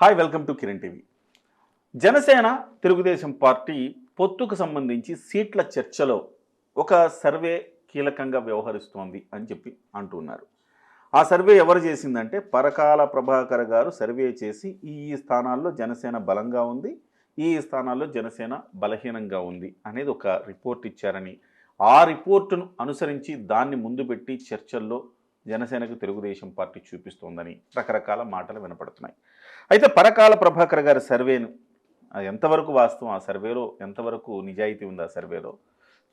Hi welcome to Kiran TV. Janasena Telugu Desam party పొత్తుకు సంబంధించి సీట్ల చర్చలో ఒక సర్వే కీలకంగా వ్యవహరిస్తోంది అని చెప్పి అంటున్నారు. ఆ సర్వే ఎవరు చేసిందంటే పరకాల ప్రభాకర్ గారు సర్వే చేసి ఈ ఈ స్థానాల్లో జనసేన బలంగా ఉంది ఈ ఈ స్థానాల్లో జనసేన బలహీనంగా ఉంది అనేది ఒక రిపోర్ట్ ఇచ్చారని ఆ రిపోర్టును అనుసరించి దాన్ని ముందు పెట్టి చర్చల్లో జనసేనకు తెలుగుదేశం పార్టీ చూపిస్తోందని రకరకాల మాటలు వినపడుతున్నాయి. అయితే పరకాల ప్రభాకర్ గారి సర్వేను అది ఎంతవరకు వాస్తవం? ఆ సర్వేలో ఎంతవరకు నిజాయితీ ఉంది ఆ సర్వేలో?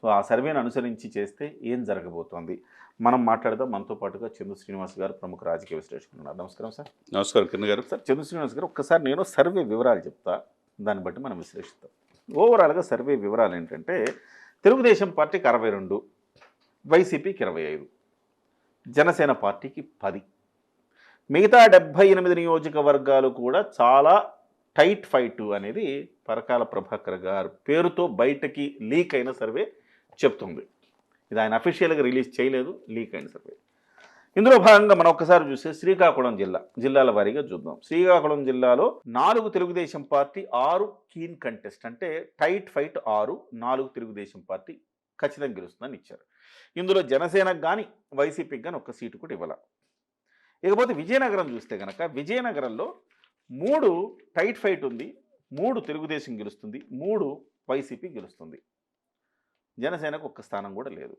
సో ఆ సర్వేను అనుసరించి చేస్తే ఏం జరగబోతోంది? మనం మాట్లాడదాం. మనతో పాటుగా చందు శ్రీనివాస్ గారు ప్రముఖ రాజకీయ విశ్లేషకులు ఉన్నారు. నమస్కారం సార్. నమస్కారం కిరణ్ గారు. సార్ చందు శ్రీనివాస్ గారు ఒక్కసారి నేను సర్వే వివరాలు చెప్తా. దాన్ని బట్టి మనం విశ్లేషిస్తాం. ఓవరాల్గా సర్వే వివరాలు ఏంటంటే తెలుగుదేశం పార్టీకి అరవై రెండు వైసీపీకి ఇరవై ఐదు. జనసేన పార్టీకి పది. మిగతా డెబ్భై ఎనిమిది నియోజకవర్గాలు కూడా చాలా టైట్ ఫైట్ అనేది పరకాల ప్రభాకర్ గారు పేరుతో బయటకి లీక్ అయిన సర్వే చెప్తుంది. ఇది ఆయన అఫీషియల్గా రిలీజ్ చేయలేదు లీక్ అయిన సర్వే. ఇందులో భాగంగా మనం ఒక్కసారి చూస్తే శ్రీకాకుళం జిల్లా జిల్లాల వారీగా చూద్దాం. శ్రీకాకుళం జిల్లాలో నాలుగు తెలుగుదేశం పార్టీ ఆరు కీన్ కంటెస్ట్ అంటే టైట్ ఫైట్ ఆరు నాలుగు తెలుగుదేశం పార్టీ ఖచ్చితంగా గెలుస్తుందని ఇచ్చారు. ఇందులో జనసేనకు కానీ వైసీపీకి కానీ ఒక్క సీటు కూడా ఇవ్వాల. ఇకపోతే విజయనగరం చూస్తే కనుక విజయనగరంలో మూడు టైట్ ఫైట్ ఉంది మూడు తెలుగుదేశం గెలుస్తుంది మూడు వైసీపీ గెలుస్తుంది. జనసేనకు ఒక్క స్థానం కూడా లేదు.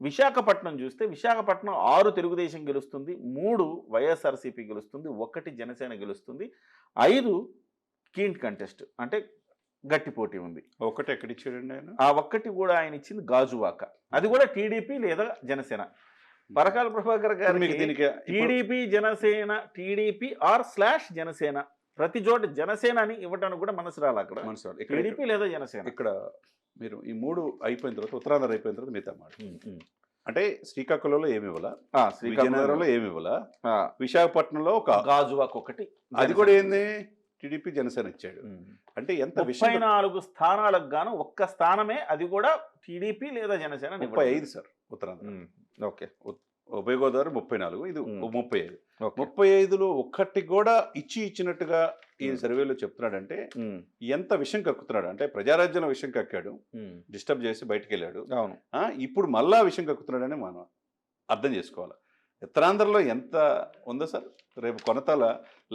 విశాఖపట్నం చూస్తే విశాఖపట్నం ఆరు తెలుగుదేశం గెలుస్తుంది మూడు వైఎస్ఆర్సీపీ గెలుస్తుంది ఒకటి జనసేన గెలుస్తుంది ఐదు కీంట్ కంటెస్ట్. అంటే గట్టి పోటీ ఉంది. ఒకటి ఎక్కడ ఇచ్చాడండి ఆయన? ఆ ఒక్కటి కూడా ఆయన ఇచ్చింది గాజువాక. అది కూడా టీడీపీ లేదా జనసేన. పరకాల ప్రభాకర్ ఇప్పుడు మీకు దీనికి TDP Janasena TDP or slash Janasena. ప్రతి చోట జనసేన అని ఇవ్వడానికి కూడా మనసు రాలి అక్కడ. మనసు. ఇక్కడ టీడీపీ లేదా జనసేన? ఇక్కడ మీరు ఈ మూడు అయిపోయిన తర్వాత ఉత్తరాంధ్ర అయిపోయిన తర్వాత మిగతా మాట. అంటే శ్రీకాకుళంలో ఏమి ఇవ్వాలా? శ్రీకాకుళంలో. ఏమి ఇవ్వాలా? విశాఖపట్నంలో ఒక గాజువాక ఒకటి. అది కూడా ఏంది? టీడీపీ జనసేన ఇచ్చాడు. అంటే ఎంత ముప్పై విషయం నాలుగు స్థానాలకు గాను ఒక్క స్థానమే అది కూడా టీడీపీ లేదా జనసేన ముప్పై. ఐదు సార్ ఉత్తరాంధ్ర. ఓకే. ఉభయ గోదావరి ముప్పై నాలుగు ఇది. ముప్పై ఐదు. ముప్పై ఐదులో ఒక్కటి కూడా ఇచ్చి ఇచ్చినట్టుగా ఈ. సర్వేలో చెప్తున్నాడంటే ఎంత విషయం కక్కుతున్నాడు అంటే ప్రజారాజ్యం విషయం కక్కాడు. డిస్టర్బ్ చేసి బయటికి వెళ్ళాడు అవును ఇప్పుడు మళ్ళా విషయం కక్కుతున్నాడని మనం అర్థం చేసుకోవాలి? ఉత్తరాంధ్రలో ఎంత ఉందో సార్ రేపు కొనతాల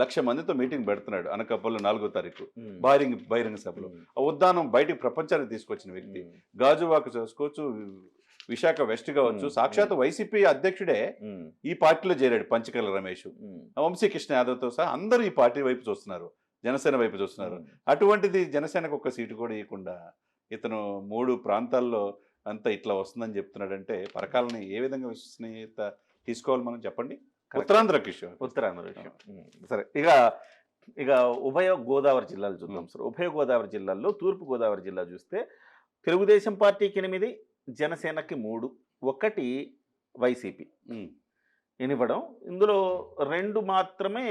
లక్ష మందితో మీటింగ్ పెడుతున్నాడు అనకాపల్లి నాలుగో తారీఖు. బహిరంగ బహిరంగ సభలో. ఆ ఉద్దానం బయటికి ప్రపంచానికి తీసుకొచ్చిన వ్యక్తి. గాజువాక చూసుకోవచ్చు విశాఖ వెస్ట్ కావచ్చు. సాక్షాత్ వైసీపీ అధ్యక్షుడే. ఈ పార్టీలో చేరాడు పంచకల రమేష్. వంశీకృష్ణ యాదవ్తో సహా అందరూ ఈ పార్టీ వైపు చూస్తున్నారు జనసేన వైపు చూస్తున్నారు అటువంటిది జనసేనకు ఒక సీటు కూడా ఇవ్వకుండా ఇతను మూడు ప్రాంతాల్లో అంతా ఇట్లా వస్తుందని చెప్తున్నాడంటే పరకాలని ఏ విధంగా విశ్వసనీయత తీసుకోవాలి మనం చెప్పండి. ఉత్తరాంధ్ర కిషోర్. ఉత్తరాంధ్ర ఉమ్, సరే ఇక ఇక ఉభయ గోదావరి జిల్లాలు చూద్దాం సార్. ఉభయ గోదావరి జిల్లాల్లో తూర్పు గోదావరి జిల్లా చూస్తే తెలుగుదేశం పార్టీకి ఎనిమిది జనసేనకి మూడు ఒకటి వైసీపీ. ఉమ్, ఇవ్వడం ఇందులో రెండు మాత్రమే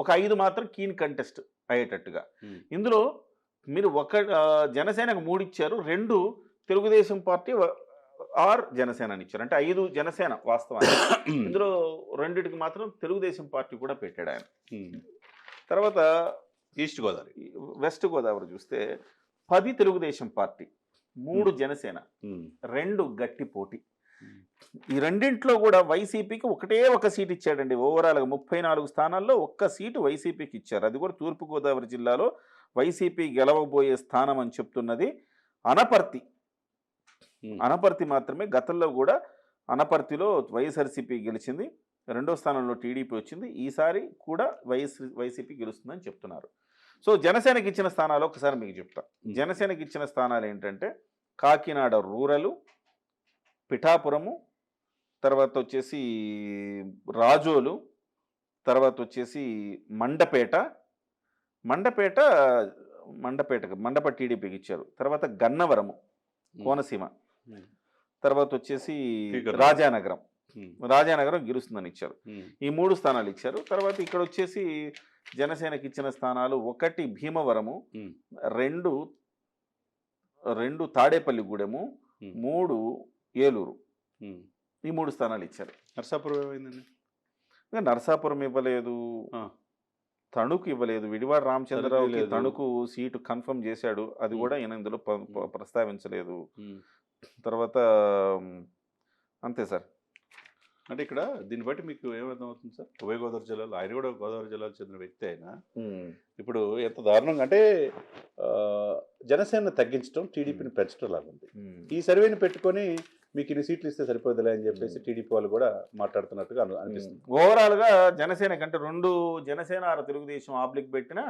ఒక ఐదు మాత్రం కీన్ కంటెస్ట్ అయ్యేటట్టుగా. ఇందులో మీరు ఒక జనసేనకు మూడు ఇచ్చారు. రెండు తెలుగుదేశం పార్టీ ఆర్ జనసేన అని ఇచ్చారు. అంటే ఐదు జనసేన వాస్తవానికి. ఇందులో రెండిటికి మాత్రం తెలుగుదేశం పార్టీ కూడా పెట్టాడు ఆయన. తర్వాత ఈస్ట్ గోదావరి. వెస్ట్ గోదావరి చూస్తే పది తెలుగుదేశం పార్టీ మూడు జనసేన రెండు గట్టి పోటీ. ఈ రెండింట్లో కూడా వైసీపీకి ఒకటే ఒక సీట్ ఇచ్చాడండి. ఓవరాల్గా ముప్పై నాలుగు స్థానాల్లో ఒక్క సీటు వైసీపీకి ఇచ్చారు. అది కూడా తూర్పుగోదావరి జిల్లాలో వైసీపీ గెలవబోయే స్థానం అని చెప్తున్నది అనపర్తి. అనపర్తి మాత్రమే గతంలో కూడా అనపర్తిలో వైఎస్ఆర్సీపీ గెలిచింది. రెండో స్థానంలో టీడీపీ వచ్చింది. ఈసారి కూడా వైఎస్ వైసీపీ గెలుస్తుందని చెప్తున్నారు. సో జనసేనకి ఇచ్చిన స్థానాలు ఒకసారి మీకు చెప్తా. జనసేనకి ఇచ్చిన స్థానాలు ఏంటంటే కాకినాడ రూరలు పిఠాపురము తర్వాత వచ్చేసి రాజోలు తర్వాత వచ్చేసి మండపేట. మండపేట మండపేట మండప టీడీపీకి ఇచ్చారు. తర్వాత గన్నవరము కోనసీమ. తర్వాత వచ్చేసి. రాజానగరం. రాజానగరం గెలుస్తుందని ఇచ్చారు. ఈ మూడు స్థానాలు ఇచ్చారు. తర్వాత ఇక్కడ వచ్చేసి జనసేనకి ఇచ్చిన స్థానాలు ఒకటి భీమవరము రెండు రెండు తాడేపల్లిగూడెము మూడు ఏలూరు. ఈ మూడు స్థానాలు ఇచ్చారు. నర్సాపురం ఏమైందండి? నరసాపురం ఇవ్వలేదు. తణుకు ఇవ్వలేదు. విడివాడ రామచంద్రరావుకి ఇవ్వలేదు. తణుకు సీటు కన్ఫర్మ్ చేశాడు. అది. కూడా ఈయన ఇందులో ప్రస్తావించలేదు. తర్వాత అంతే సార్. అంటే ఇక్కడ దీన్ని బట్టి మీకు ఏమర్థం అవుతుంది సార్? ఉభయ గోదావరి జిల్లాలో ఆయన కూడా గోదావరి జిల్లాలో చెందిన వ్యక్తి అయినా ఇప్పుడు ఎంత దారుణంగా అంటే జనసేన తగ్గించడం టీడీపీని పెంచడం లాగా ఉంది ఈ సర్వేని పెట్టుకొని మీకు ఇన్ని సీట్లు ఇస్తే సరిపోదులే అని చెప్పేసి టీడీపీ వాళ్ళు కూడా మాట్లాడుతున్నట్టుగా అను- అనిపిస్తుంది. ఓవరాల్గా జనసేన కంటే రెండు జనసేన ఆరు తెలుగుదేశం ఆబ్లిక్ పెట్టిన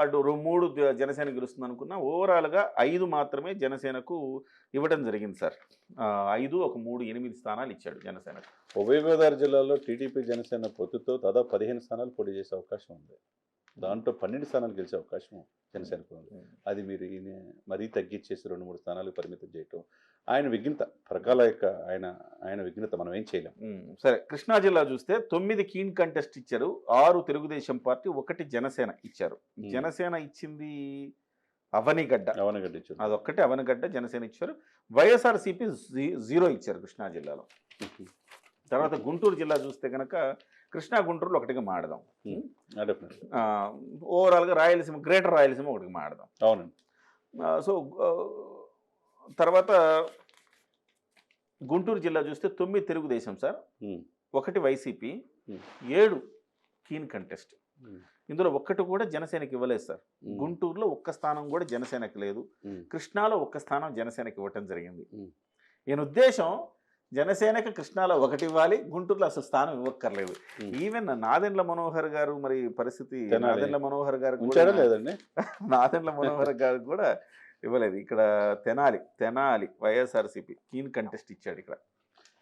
అటు మూడు జనసేన గెలుస్తుంది అనుకున్నా ఓవరాల్గా ఐదు మాత్రమే జనసేనకు ఇవ్వడం జరిగింది సార్. ఐదు ఒక మూడు ఎనిమిది స్థానాలు ఇచ్చాడు జనసేనకు. ఉభయ గోదావరి జిల్లాలో టీడీపీ జనసేన పొత్తుతో దాదాపు పదిహేను స్థానాలు పోటీ చేసే అవకాశం ఉంది. దాంట్లో పన్నెండు స్థానాలు గెలిచే అవకాశం జనసేనకు అది మీరు ఈయన మరీ తగ్గించేసి రెండు మూడు స్థానాలకు పరిమితం చేయటం ఆయన విఘ్నత పరకాల యొక్క ఆయన ఆయన విఘ్నత మనం ఏం చేయలేం. సరే కృష్ణా జిల్లా చూస్తే తొమ్మిది కీన్ కంటెస్ట్ ఇచ్చారు ఆరు తెలుగుదేశం పార్టీ ఒకటి జనసేన ఇచ్చారు. జనసేన ఇచ్చింది అవనిగడ్డ. అవనగడ్డించు అదొక్కటే అవనిగడ్డ జనసేన ఇచ్చారు. వైఎస్ఆర్సీపీ జీరో ఇచ్చారు కృష్ణా జిల్లాలో. తర్వాత గుంటూరు జిల్లా చూస్తే కనుక కృష్ణా గుంటూరులో ఒకటిగా మాడదాం ఓవరాల్గా రాయలసీమ గ్రేటర్ రాయలసీమ ఒకటిగా మాడదాం అవునండి సో తర్వాత గుంటూరు జిల్లా చూస్తే తొమ్మిది తెలుగుదేశం సార్. ఒకటి వైసీపీ. ఏడు కీన్ కంటెస్ట్. ఇందులో ఒక్కటి కూడా జనసేనకి ఇవ్వలేదు సార్. గుంటూరులో ఒక్క స్థానం కూడా జనసేనకి లేదు. కృష్ణాలో ఒక్క స్థానం జనసేనకి ఇవ్వటం జరిగింది. ఈయన ఉద్దేశం జనసేనకి కృష్ణాలో ఒకటి ఇవ్వాలి గుంటూరులో అసలు స్థానం ఇవ్వక్కర్లేదు. ఈవెన్ నాదెండ్ల మనోహర్ గారు మరి పరిస్థితి. నాదెండ్ల మనోహర్ గారు లేదండి? నాదెండ్ల మనోహర్ గారు కూడా ఇవ్వలేదు. ఇక్కడ Tenali Tenali YSRCP keen contest ఇచ్చాడు ఇక్కడ.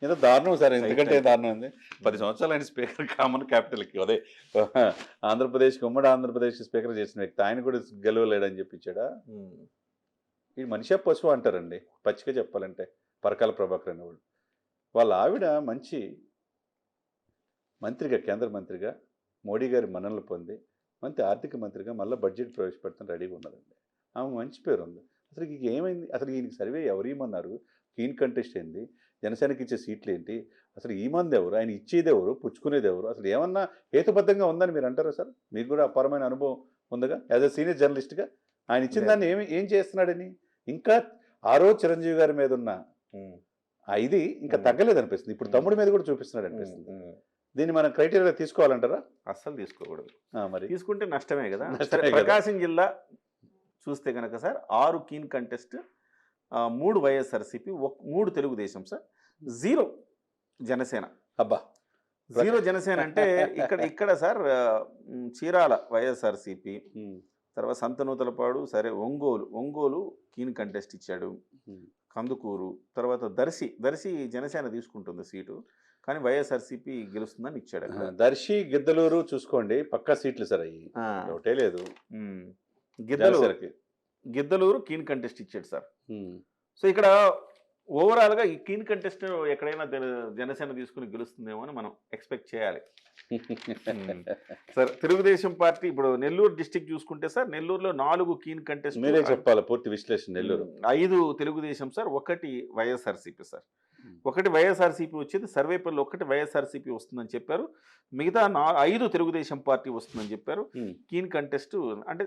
ఏదో దారుణం సార్ ఎందుకంటే. దారుణం ఉంది పది సంవత్సరాలు ఆయన స్పీకర్ కామన్ క్యాపిటల్కి అదే ఆంధ్రప్రదేశ్ ఉమ్మడి ఆంధ్రప్రదేశ్ స్పీకర్ చేసిన వ్యక్తి ఆయన కూడా గెలవలేడని చెప్పించాడా? ఈ మనిషి పశువు అంటారండి పచ్చిగా చెప్పాలంటే పరకాల ప్రభాకర్ అనేవాడు. వాళ్ళ ఆవిడ మంచి మంత్రిగా కేంద్ర మంత్రిగా మోడీ గారి మన్ననలు పొంది మంత్రి ఆర్థిక మంత్రిగా మళ్ళీ బడ్జెట్ ప్రవేశపెడతాను రెడీగా ఉన్నదండి. ఆమె మంచి పేరు ఉంది. అసలు ఏమైంది? అసలు ఈయనకి సర్వే ఎవరు ఇమ్మన్నారు కీన్ కంటెస్ట్ ఏంది? జనసేనకి ఇచ్చే సీట్లు ఏంటి? అసలు ఈ మంది ఎవరు? ఆయన ఇచ్చేది ఎవరు? పుచ్చుకునేది ఎవరు? అసలు ఏమన్నా హేతుబద్ధంగా ఉందని మీరు అంటారా సార్? మీకు కూడా అపారమైన అనుభవం ఉందిగా? యాజ్ అ సీనియర్ జర్నలిస్ట్గా ఆయన ఇచ్చిన దాన్ని ఏమి ఏం చేస్తున్నాడని ఇంకా ఆ రోజు చిరంజీవి గారి మీద ఉన్న ఆ ఇది ఇంకా. తగ్గలేదు అనిపిస్తుంది ఇప్పుడు. తమ్ముడి మీద కూడా చూపిస్తున్నాడు అనిపిస్తుంది. దీన్ని మనం క్రైటీరియా తీసుకోవాలంటారా? అస్సలు తీసుకోకూడదు. మరి. తీసుకుంటే నష్టమే కదా. ప్రకాశం జిల్లా చూస్తే కనుక సార్ ఆరు కీన్ కంటెస్ట్ మూడు వైఎస్ఆర్సీపీ మూడు తెలుగుదేశం సార్ జీరో జనసేన. అబ్బా. జీరో జనసేన అంటే ఇక్కడ ఇక్కడ సార్ చీరాల వైఎస్ఆర్సీపీ తర్వాత సంతనూతలపాడు సరే ఒంగోలు ఒంగోలు కీన్ కంటెస్ట్ ఇచ్చాడు. కందుకూరు తర్వాత దర్శి దర్శి జనసేన తీసుకుంటుంది సీటు. కానీ వైఎస్ఆర్సీపీ గెలుస్తుందని ఇచ్చాడు దర్శి గిద్దలూరు చూసుకోండి. పక్కా సీట్లు సార్ అయ్యి. ఒకటే లేదు. గిద్దలూరు గిద్దలూరు కీన్ కంటెస్ట్ ఇచ్చాడు సార్. సో ఇక్కడ ఓవరాల్గా ఈ కీన్ కంటెస్ట్ ఎక్కడైనా జన- జనసేన తీసుకుని గెలుస్తుందేమో అని మనం ఎక్స్పెక్ట్ చేయాలి. సార్ తెలుగుదేశం పార్టీ ఇప్పుడు నెల్లూరు డిస్టిక్ చూసుకుంటే సార్ నెల్లూరులో నాలుగు కీన్ కంటెస్ట్ మీరే చెప్పాలి పూర్తి విశ్లేషణ నెల్లూరు. ఐదు తెలుగుదేశం సార్ ఒకటి వైఎస్ఆర్సీపీ సార్. ఒకటి వైఎస్ఆర్సీపీ వచ్చేది సర్వేపల్లి ఒకటి వైఎస్ఆర్సీపీ వస్తుందని చెప్పారు. మిగతా నా ఐదు తెలుగుదేశం పార్టీ వస్తుందని చెప్పారు. కీన్ కంటెస్ట్ అంటే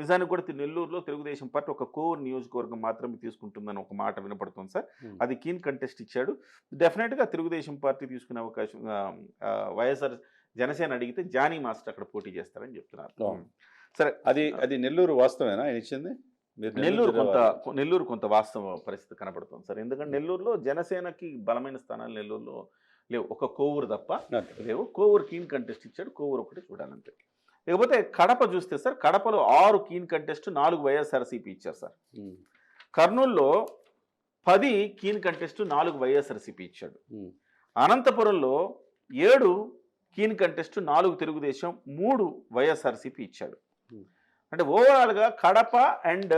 నిజానికి కూడా నెల్లూరులో తెలుగుదేశం పార్టీ ఒక కోర్ నియోజకవర్గం మాత్రమే తీసుకుంటుందని ఒక మాట వినపడుతుంది సార్. అది కీన్ కంటెస్ట్ ఇచ్చాడు. డెఫినెట్గా తెలుగుదేశం పార్టీ తీసుకునే అవకాశం వైఎస్ఆర్ జనసేన అడిగితే జానీ మాస్టర్ అక్కడ పోటీ చేస్తారని చెప్తున్నారు. సరే. అది అది నెల్లూరు వాస్తవేనా ఆయన ఇచ్చింది? నెల్లూరు కొంత. నెల్లూరు కొంత వాస్తవ పరిస్థితి కనబడుతుంది సార్. ఎందుకంటే నెల్లూరులో జనసేనకి బలమైన స్థానాలు నెల్లూరులో లేవు. ఒక కోవూరు తప్ప. లేవు. కోవూరు కీన్ కంటెస్ట్ ఇచ్చాడు. కోవూరు ఒకటి చూడాలంతే. ఇకపోతే కడప చూస్తే సార్ కడపలో ఆరు కీన్ కంటెస్ట్ నాలుగు వైఎస్ఆర్సీపీ ఇచ్చారు సార్. కర్నూలులో పది కీన్ కంటెస్ట్ నాలుగు వైఎస్ఆర్సీపీ ఇచ్చాడు. అనంతపురంలో ఏడు కీన్ కంటెస్ట్ నాలుగు తెలుగుదేశం మూడు వైఎస్ఆర్సీపీ ఇచ్చాడు. అంటే ఓవరాల్గా కడప అండ్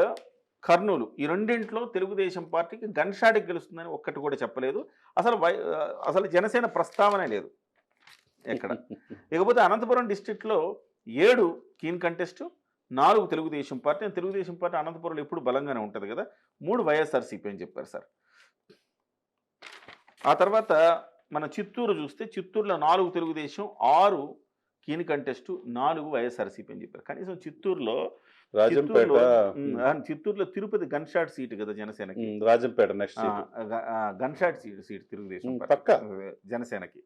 కర్నూలు ఈ రెండింట్లో తెలుగుదేశం పార్టీకి గన్ షాట్కి గెలుస్తుందని ఒక్కటి కూడా చెప్పలేదు. అసలు వై అసలు జనసేన ప్రస్తావనే లేదు ఎక్కడ. ఇకపోతే అనంతపురం డిస్టిక్లో ఏడు కీన్ కంటెస్ట్ నాలుగు తెలుగుదేశం పార్టీ తెలుగుదేశం పార్టీ అనంతపురంలో ఎప్పుడు బలంగానే ఉంటుంది కదా మూడు వైఎస్ఆర్సీపీ అని చెప్పారు సార్. ఆ తర్వాత మన చిత్తూరు చూస్తే చిత్తూరులో నాలుగు తెలుగుదేశం ఆరు కీన్ కంటెస్ట్ నాలుగు వైఎస్ఆర్సీపీ అని చెప్పారు. కనీసం చిత్తూరులో రాజంపేట చిత్తూరులో తిరుపతి గన్ షాట్ సీటు కదా జనసేనకి. Rajampet next gun shot seat seat Telugu Desam. పక్కా. జనసేనకి.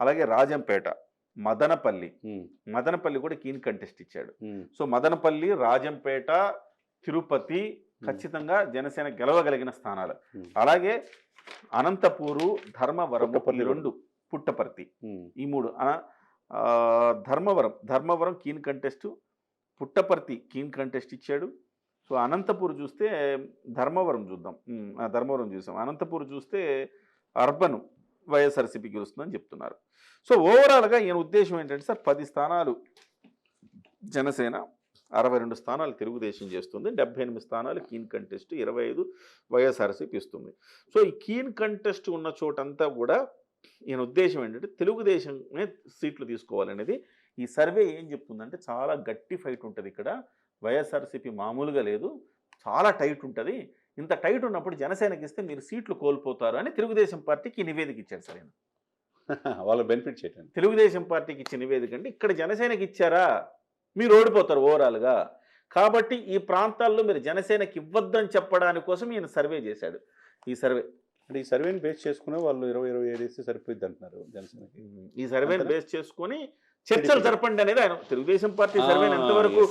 అలాగే రాజంపేట మదనపల్లి. మదనపల్లి కూడా కీన్ కంటెస్ట్ ఇచ్చాడు. సో మదనపల్లి రాజంపేట తిరుపతి ఖచ్చితంగా జనసేన గెలవగలిగిన స్థానాలు. అలాగే అనంతపూరు ధర్మవరం రెండు పుట్టపర్తి. ఈ మూడు. Dharmavaram. Dharmavaram keen contest. Puttaparthi keen contest ఇచ్చాడు. సో అనంతపూర్ చూస్తే ధర్మవరం చూద్దాం. ఆ, ధర్మవరం చూసాం. అనంతపూర్ చూస్తే అర్బన్ వైఎస్ఆర్సీపీ గెలుస్తుందని చెప్తున్నారు. సో ఓవరాల్గా ఈయన ఉద్దేశం ఏంటంటే సార్ పది స్థానాలు జనసేన అరవై రెండు స్థానాలు తెలుగుదేశం చేస్తుంది. డెబ్బై ఎనిమిది స్థానాలు కీన్ కంటెస్ట్ ఇరవై ఐదు వైఎస్ఆర్సీపీ ఇస్తుంది. సో ఈ కీన్ కంటెస్ట్ ఉన్న చోటంతా కూడా ఈయన ఉద్దేశం ఏంటంటే తెలుగుదేశమే సీట్లు తీసుకోవాలనేది. ఈ సర్వే ఏం చెప్తుందంటే చాలా గట్టి ఫైట్ ఉంటుంది ఇక్కడ. వైఎస్ఆర్సీపీ మామూలుగా లేదు. చాలా టైట్ ఉంటుంది. ఇంత టైట్ ఉన్నప్పుడు జనసేనకి ఇస్తే మీరు సీట్లు కోల్పోతారు అని తెలుగుదేశం పార్టీకి నివేదిక ఇచ్చాడు సరే వాళ్ళ బెనిఫిట్ చేయడానికి తెలుగుదేశం పార్టీకి ఇచ్చిన నివేదిక అంటే ఇక్కడ జనసేనకి ఇచ్చారా? మీరు ఓడిపోతారు ఓవరాల్గా. కాబట్టి ఈ ప్రాంతాల్లో మీరు జనసేనకి ఇవ్వద్దని చెప్పడానికి కోసం ఈయన సర్వే చేశాడు. ఈ సర్వే అంటే ఈ సర్వేని బేస్ చేసుకునే వాళ్ళు ఇరవై ఇరవై ఏడు వేస్తే సరిపోయింది అంటున్నారు జనసేనకి. ఈ సర్వేని? బేస్ చేసుకొని చర్చలు జరపండి అనేది ఆయన. తెలుగుదేశం పార్టీ సర్వేని ఎంతవరకు.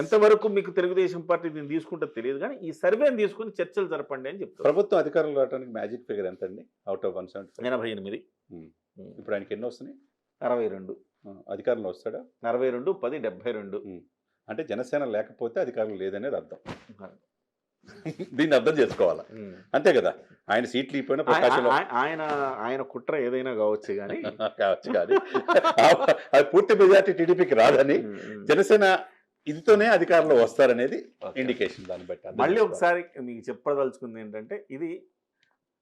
ఎంతవరకు మీకు తెలుగుదేశం పార్టీ దీన్ని తీసుకుంటే తెలియదు కానీ ఈ సర్వేని తీసుకుని చర్చలు జరపండి అని చెప్తారు ప్రభుత్వం అధికారంలో రావడానికి మ్యాజిక్ ఫిగర్ ఎంత అండి అవుట్ ఆఫ్ వన్ సెవెంటీ ఎనభై ఎనిమిది. ఇప్పుడు ఆయనకి ఎన్ని వస్తున్నాయి? అరవై రెండు. అధికారంలో వస్తాడా? అరవై రెండు పది డెబ్బై రెండు. అంటే జనసేన లేకపోతే అధికారం లేదనేది అర్థం. దీన్ని అర్థం చేసుకోవాలా? అంతే కదా? ఆయన సీట్లు ఇపోయినా ప్రకాశంలో ఆయన ఆయన కుట్ర ఏదైనా కావచ్చు కానీ కావచ్చు కానీ అది పూర్తి మెజార్టీ టీడీపీకి రాదని జనసేన ఇదితోనే అధికారంలో వస్తారనేది ఇండికేషన్ దాన్ని బట్టి మళ్ళీ. ఒకసారి మీకు చెప్పదలుచుకుంది ఏంటంటే ఇది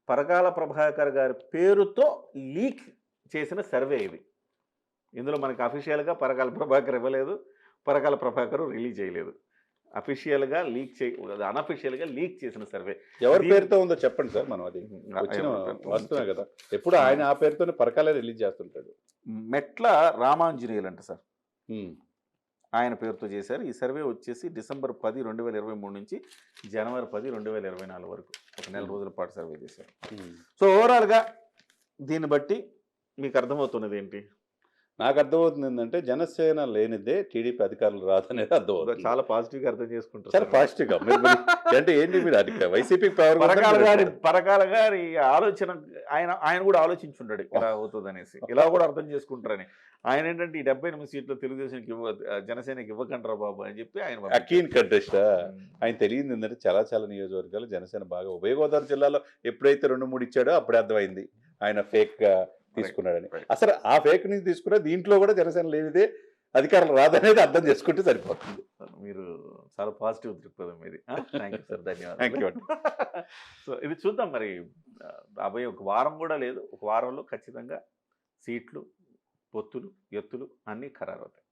పరకాల ప్రభాకర్ గారి పేరుతో లీక్ చేసిన సర్వే ఇది. ఇందులో మనకి అఫీషియల్గా పరకాల ప్రభాకర్ ఇవ్వలేదు పరకాల ప్రభాకర్ రిలీజ్ చేయలేదు. అఫీషియల్గా లీక్ చే అన్అఫీషియల్గా లీక్ చేసిన సర్వే. ఎవరి పేరుతో ఉందో చెప్పండి సార్ మనం అది. వచ్చిన కదా. ఎప్పుడు ఆయన ఆ పేరుతోనే పరకాలే రిలీజ్ చేస్తుంటాడు. మెట్ల రామాంజనేయులు అంట సార్. ఆయన పేరుతో చేశారు. ఈ సర్వే వచ్చేసి డిసెంబర్ పది రెండు వేల ఇరవై మూడు నుంచి జనవరి పది రెండు వేల ఇరవై నాలుగు వరకు ఒక నెల రోజుల పాటు సర్వే చేశారు. సో ఓవరాల్గా దీన్ని బట్టి మీకు అర్థమవుతున్నది ఏంటి? నాకు అర్థమవుతుంది ఏంటంటే జనసేన లేనిదే టీడీపీ అధికారులు రాదనేది అర్థమవుతుంది. చాలా పాజిటివ్గా అర్థం చేసుకుంటారు చాలా పాజిటివ్గా మీరు అంటే ఏంటి మీరు అధిక పవర్ పరకాల గారి పరకాల గారి ఆలోచన ఆయన ఆయన కూడా ఆలోచించుంటాడు ఇలా అవుతుంది అనేసి ఇలా కూడా అర్థం చేసుకుంటారని. ఆయన ఏంటంటే ఈ డెబ్బై ఎనిమిది సీట్లు తెలుగుదేశానికి ఇవ్వ జనసేనకి ఇవ్వకంటారా బాబు అని చెప్పి ఆయన. A keen contest. ఆయన తెలియదు ఏంటంటే చాలా చాలా నియోజకవర్గాలు జనసేన బాగా ఉభయ గోదావరి జిల్లాలో ఎప్పుడైతే రెండు మూడు ఇచ్చాడో అప్పుడే అర్థమైంది. ఆయన ఫేక్ తీసుకున్నాడని. అసలు ఆ ఫేక్ నుంచి తీసుకున్న దీంట్లో కూడా జనసేన లేనిదే అధికారం రాదనేది అర్థం చేసుకుంటే సరిపోతుంది. మీరు చాలా పాజిటివ్ దృక్పథం ఇది. థ్యాంక్ యూ సార్ ధన్యవాదాలు. You. సో ఇది చూద్దాం మరి ఆ, రాబోయే ఒక వారం కూడా లేదు. ఒక వారంలో ఖచ్చితంగా సీట్లు పొత్తులు ఎత్తులు అన్నీ ఖరారు అవుతాయి.